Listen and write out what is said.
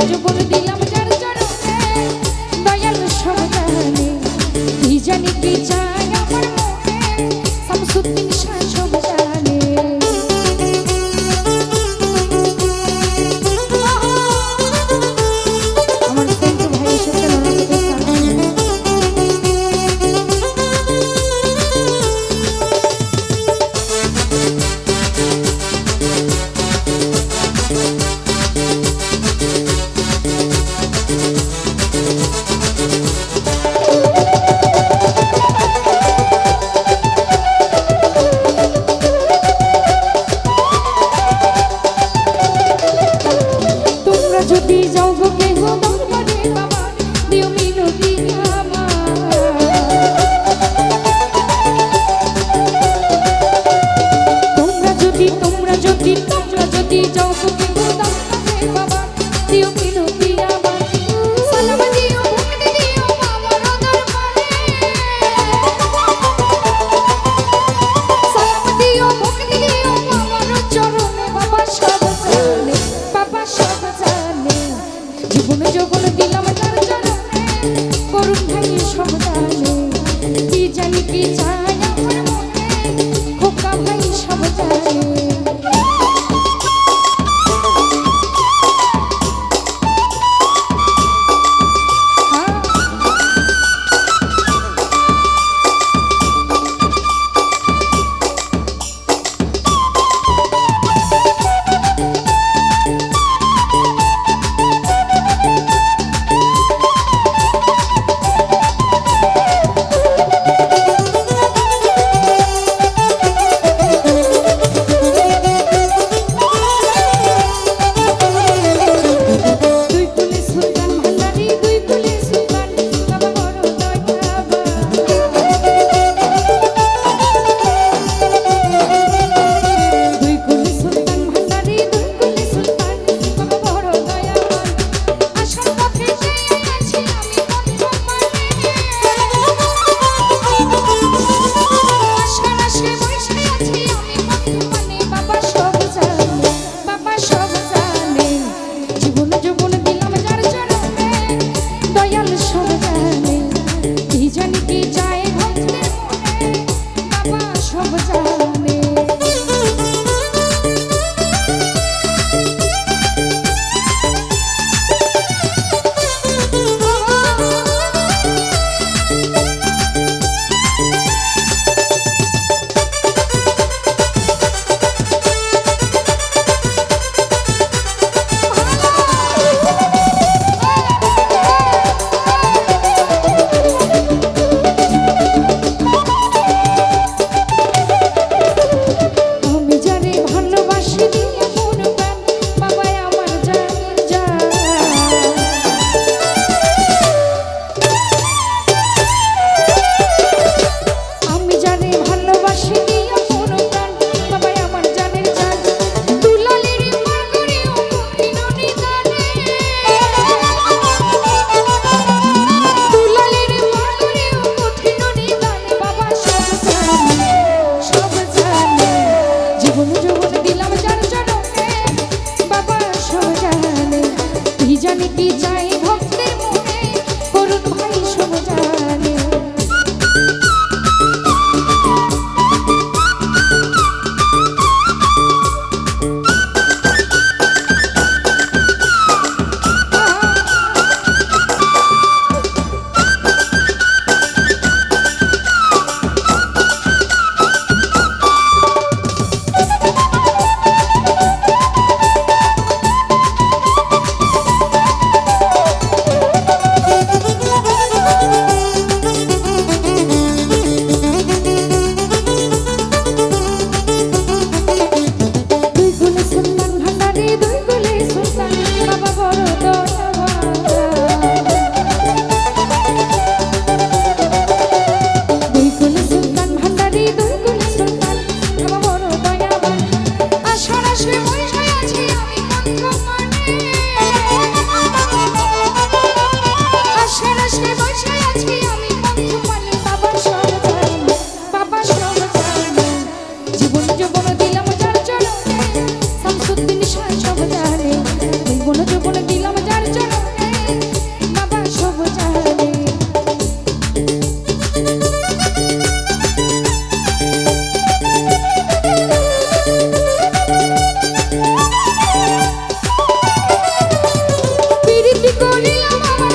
জীবন দিলাম কি জানি যদি যাও গো কেহ দরবারে বাবা দিও মিনতি তোমরা যদি তোমরা যদি তোমরা যদি যাও গো Hoje me আসবে আমার